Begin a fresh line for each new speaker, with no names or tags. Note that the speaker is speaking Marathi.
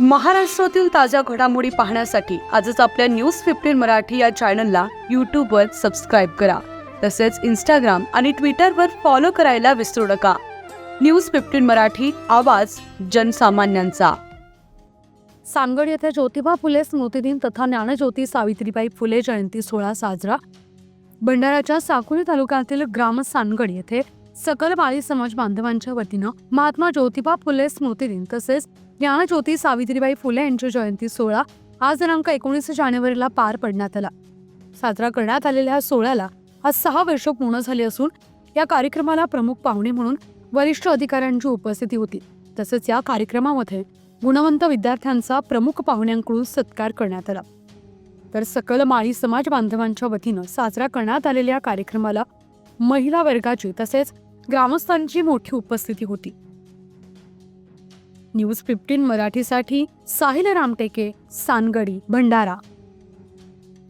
महाराष्ट्रातील ताज्या घडामोडी पाहण्यासाठी आजच आपल्या न्यूज फिफ्टीन मराठी या चॅनलला यूट्यूबवर सबस्क्राईब करा. तसेच इंस्टाग्राम आणि ट्विटरवर फॉलो करायला विसरू नका. न्यूज फिफ्टीन मराठी आवाज जनसामान्यांचा.
सांगड येथे ज्योतिबा फुले स्मृतिदिन तथा ज्ञानज्योती सावित्रीबाई फुले जयंती सोहळा साजरा. भंडाऱ्याच्या साकुरी तालुक्यातील ग्राम सांगड येथे सकल माळी समाज बांधवांच्या वतीनं महात्मा ज्योतिबा फुले स्मृतिदिन तसेच ज्ञानज्योती सावित्रीबाई फुले यांची जयंती सोहळा आज दिनांक एकोणीस जानेवारीला पार पडण्यात आला. साजरा करण्यात आलेल्या या सोहळ्याला आज सहा वर्ष पूर्ण झाली असून या कार्यक्रमाला प्रमुख पाहुणे म्हणून वरिष्ठ अधिकाऱ्यांची उपस्थिती होती. तसेच या कार्यक्रमामध्ये गुणवंत विद्यार्थ्यांचा प्रमुख पाहुण्यांकडून सत्कार करण्यात आला. तर सकल माळी समाज बांधवांच्या वतीनं साजरा करण्यात आलेल्या कार्यक्रमाला महिला वर्गाची तसेच ग्रामस्थांची मोठी उपस्थिती होती. न्यूज फिफ्टीन मराठीसाठी साहिल रामटेके सानगडी भंडारा.